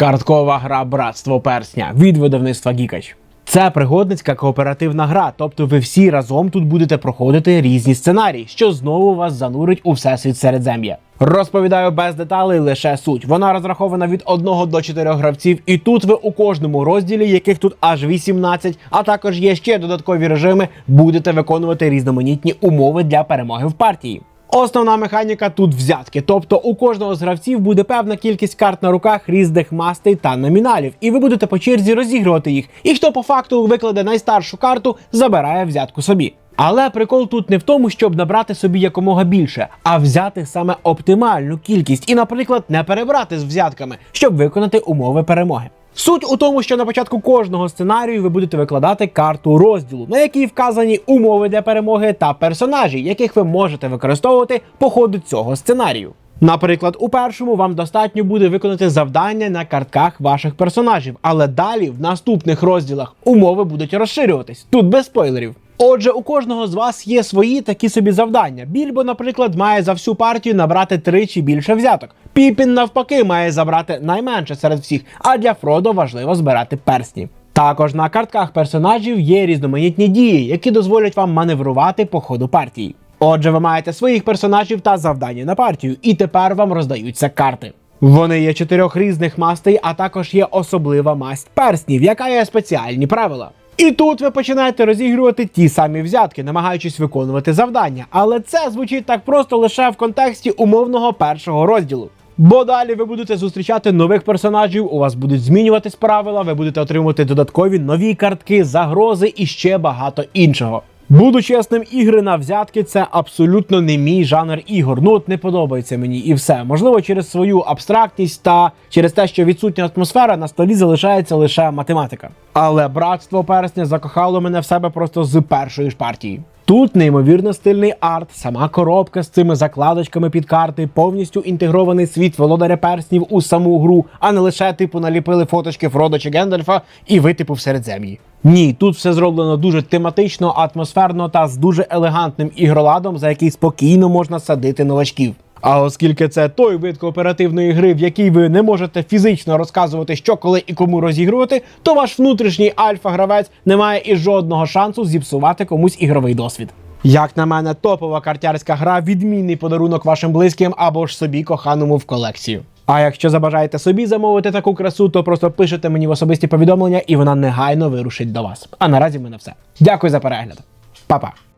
Карткова гра Братство Персня від видавництва Гікач. Це пригодницька кооперативна гра, тобто ви всі разом тут будете проходити різні сценарії, що знову вас занурить у всесвіт Середзем'я. Розповідаю без деталей лише суть. Вона розрахована від 1 до 4 гравців, і тут ви у кожному розділі, яких тут аж 18, а також є ще додаткові режими, будете виконувати різноманітні умови для перемоги в партії. Основна механіка тут взятки, тобто у кожного з гравців буде певна кількість карт на руках різних мастей та номіналів, і ви будете по черзі розігрувати їх. І хто по факту викладе найстаршу карту, забирає взятку собі. Але прикол тут не в тому, щоб набрати собі якомога більше, а взяти саме оптимальну кількість і, наприклад, не перебрати з взятками, щоб виконати умови перемоги. Суть у тому, що на початку кожного сценарію ви будете викладати карту розділу, на якій вказані умови для перемоги та персонажі, яких ви можете використовувати по ходу цього сценарію. Наприклад, у першому вам достатньо буде виконати завдання на картках ваших персонажів, але далі в наступних розділах умови будуть розширюватись. Тут без спойлерів. Отже, у кожного з вас є свої такі собі завдання. Більбо, наприклад, має за всю партію набрати три чи більше взяток. Піпін, навпаки, має забрати найменше серед всіх, а для Фродо важливо збирати персні. Також на картках персонажів є різноманітні дії, які дозволять вам маневрувати по ходу партії. Отже, ви маєте своїх персонажів та завдання на партію, і тепер вам роздаються карти. Вони є чотирьох різних мастей, а також є особлива масть перснів, яка є спеціальні правила. І тут ви починаєте розігрувати ті самі взятки, намагаючись виконувати завдання. Але це звучить так просто лише в контексті умовного першого розділу. Бо далі ви будете зустрічати нових персонажів, у вас будуть змінюватись правила, ви будете отримувати додаткові нові картки, загрози і ще багато іншого. Буду чесним, ігри на взятки це абсолютно не мій жанр ігор. Ну от не подобається мені і все. Можливо, через свою абстрактність та через те, що відсутня атмосфера на столі залишається лише математика. Але братство персня закохало мене в себе просто з першої ж партії. Тут неймовірно стильний арт, сама коробка з цими закладочками під карти, повністю інтегрований світ володаря перснів у саму гру, а не лише типу наліпили фоточки Фродо чи Гендальфа і ви типу в середзем'ї. Ні, тут все зроблено дуже тематично, атмосферно та з дуже елегантним ігроладом, за який спокійно можна садити новачків. А оскільки це той вид кооперативної гри, в якій ви не можете фізично розказувати, що коли і кому розігрувати, то ваш внутрішній альфа-гравець не має і жодного шансу зіпсувати комусь ігровий досвід. Як на мене, топова картярська гра відмінний подарунок вашим близьким або ж собі коханому в колекцію. А якщо забажаєте собі замовити таку красу, то просто пишете мені в особисті повідомлення, і вона негайно вирушить до вас. А наразі в мене все. Дякую за перегляд. Па-па!